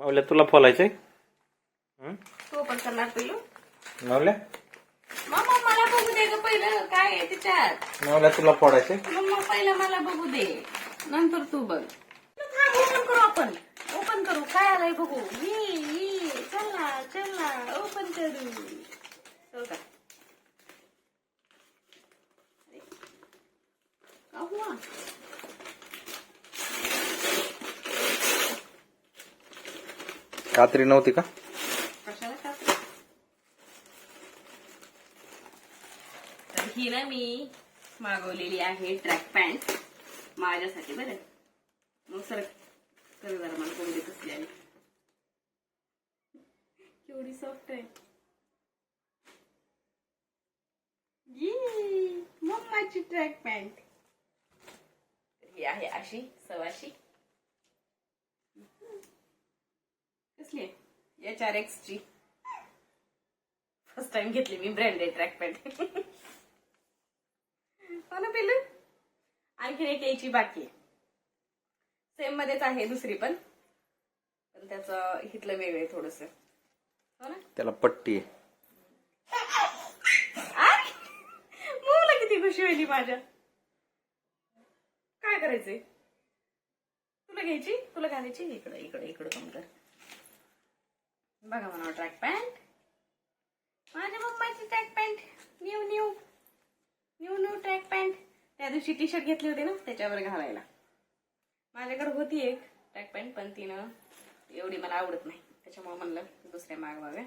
मावल्या तुला फोलायचंय? तू ओपन करणार पहिलं मावल्या? मम्मा मला बघू दे ग पहिलं काय आहे त्याच्यात. मावल्या तुला फोडायचंय मम्मा पहिलं मला बघू दे. नंतर तू बघ. ओपन करू आपण. ओपन करू. काय आलंय बघू? ये ये चल ना चल ना. ओपन करू चल का का हुआ कात्री नव्हती का? कशाला का तर ही ना मी मागवलेली आहे ट्रॅक पॅन्ट माझ्यासाठी बरं. मग सर कर जरा मला बघू दे कसली आली केवढी सॉफ्ट आहे. मम्माची ट्रॅक पॅन्ट ही आहे अशी सवाशी. आहे एच आर एक्स ची. फर्स्ट टाइम घेतली मी ब्रँडेड ट्रॅक पॅन्ट हो ना आणखीन एक यायची बाकी आहे. सेम मध्येच आहे दुसरी पण. पण त्याचं हिथलं वेगळं आहे थोडस. हो ना? त्याला पट्टी आहे. मुला किती खुशी होईल माझ्या. काय करायचंय? तुला घ्यायची? तुला घालायची? इकडं इकडं इकडं कम कर. बघा म्हणा ट्रॅक पॅन्ट माझ्या मम्माची track pant new new. New new track pant त्या दिवशी टी शर्ट घेतली होती ना त्याच्यावर घालायला. माझ्याकडे होती एक ट्रॅक पॅन्ट पण तिनं एवढी मला आवडत नाही. त्याच्यामुळे म्हणलं दुसऱ्या मागवाव्या.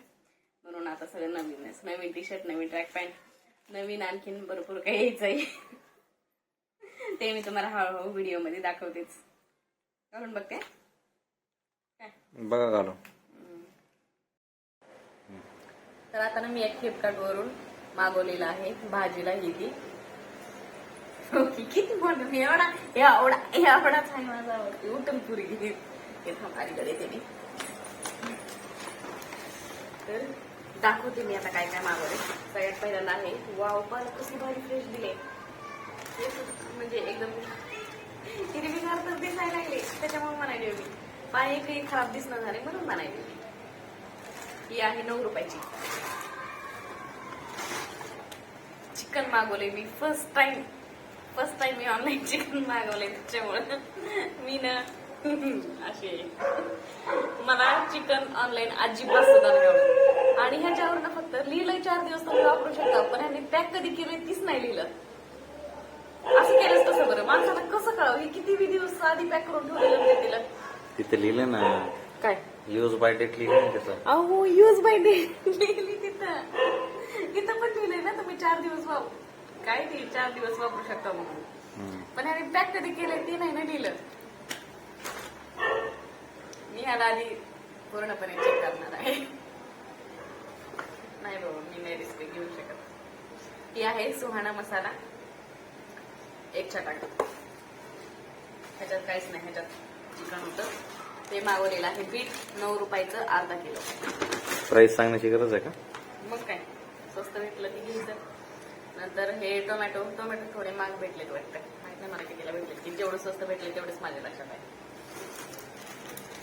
म्हणून आता सगळं नवीनच. नवीन टी शर्ट नवीन ट्रॅक पॅन्ट नवीन आणखीन भरपूर काही यायचंय. ते मी तुम्हाला हळूहळू व्हिडिओमध्ये दाखवतेच. करून बघते. काय? बघा घालू तर आता ना मी एक फ्लिपकार्टवरून मागवलेला आहे भाजीला ही ती. किती मोठं मी एवढा एवढा एवढाच आहे माझा आवडते. उठून पुरी किती हे थांब अलीकडे मी. तर दाखवते मी आता काय काय मागवले सगळ्यात पहिल्यांदा आहे. वाव पण कशी भारी फ्रेश दिले. म्हणजे एकदम हिरवीगार तर दिसायला लागले. त्याच्यामुळे म्हणायले मी पाणी काही खराब दिसणं झाले म्हणून म्हणायले ही आहे नऊ रुपयाची. चिकन मागवले मी. फर्स्ट टाइम फर्स्ट टाइम मी ऑनलाईन चिकन मागवले त्याच्यामुळे. मी ना असे मला चिकन ऑनलाईन अजिबात सुद्धा. आणि ह्याच्यावर ना फक्त लिहिलंय चार दिवस तुम्ही वापरू शकता पण ह्याने पॅक कधी केलंय तीच नाही लिहिलं. असं केलंच कसं बरं. माणसाला कसं कळावं? हे किती दिवस आधी पॅक करून ठेवलेलं ते तिला. तिथे लिहिलं ना काय? यूज बाय डेट लिहिलं ना त्याचं अहो यूज बाय डे लिहिली तिथं. तिथं पण ना तुम्ही चार दिवस वाप काय ते चार दिवस वापरू शकता म्हणून. पण ह्याने पॅक कधी केलंय ते नाही ना लिहिलं. मी ह्याला आधी पूर्णपणे चेक करणार आहे. नाही बाबा मी नाही रिस्क घेऊ शकत. ही आहे सुहाणा मसाला. एक छटाक ह्याच्यात काहीच नाही ह्याच्यात चिकन होतं. ते मागवलेलं आहे बीट नऊ रुपयाचं अर्धा किलो. प्राइस सांगण्याची गरज आहे का? मग काय? स्वस्त भेटलं की घ्यायचं नंतर हे टोमॅटो टोमॅटो थोडे महाग भेटलेत वाटतं. माहीत नाही मला कितीला भेटले की जेवढं स्वस्त भेटले तेवढेच माझ्या लक्षात आहे.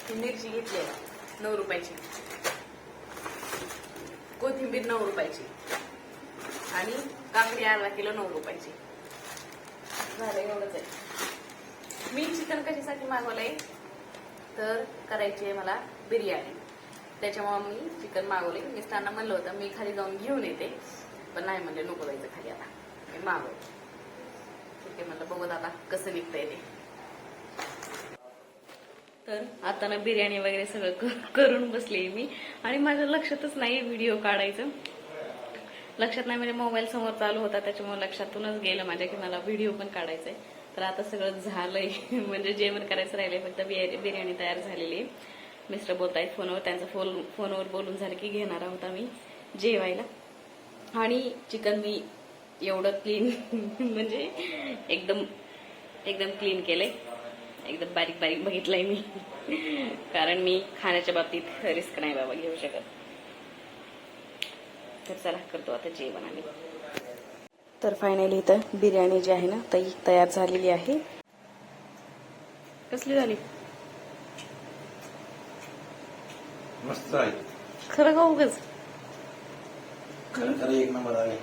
ही मिरची घेतली आहे नऊ रुपयाची. कोथिंबीर नऊ रुपयाची. आणि काकडी अर्धा किलो नऊ रुपयाची. झालं एवढंच आहे. मी चिकन कशासाठी मागवलंय? तर करायची आहे मला बिर्याणी. त्याच्यामुळे मी चिकन मागवले. मिस्टरांना म्हणलं होतं मी खाली जाऊन घेऊन येते. पण नाही म्हणले नको जायचं खाली आता. मी मागवलं. ठीक आहे म्हणलं बघू आता कसं निघतंय ते. तर आता ना बिर्याणी वगैरे सगळं करून बसले मी. आणि माझ्या लक्षातच नाही व्हिडिओ काढायचं. लक्षात नाही म्हणजे मोबाईल समोर चालू होता त्याच्यामुळे लक्षातूनच गेलं माझ्या की मला व्हिडिओ पण काढायचा आहे. तर आता सगळं झालंय. म्हणजे जेवण करायचं राहिलंय फक्त बिर्याणी तयार झालेली आहे. मिस्टर बोलतायत फोनवर त्यांचा फोन फोनवर बोलून झालं की घेणार आहोत आम्ही जेवायला. आणि चिकन मी एवढं क्लीन म्हणजे एकदम एकदम क्लीन केलंय. एकदम बारीक बारीक बघितलंय मी. कारण मी खाण्याच्या बाबतीत रिस्क नाही बाबा घेऊ शकत. तर चला करतो आता जेवण आम्ही. तर फायनली इथं बिर्याणी जी आहे ना ती तयार झालेली आहे. कसली झाली? मस्त आहे. खरं का उगच खरं खरं एक नंबर आहे.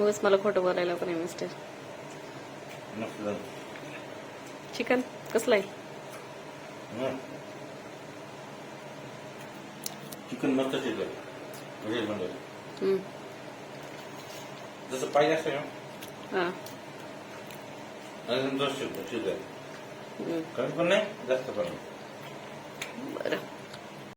उगच मला खोटं बोलायला पण आहे मिस्टर मस्त झालं. चिकन कसलं आहे? हं. चिकन मस्त शिजलं व्हेज म्हणजे. हम्म. जसं पाहिजे असतं ना. हा. शिजलं शिजलं. हम्म. कमी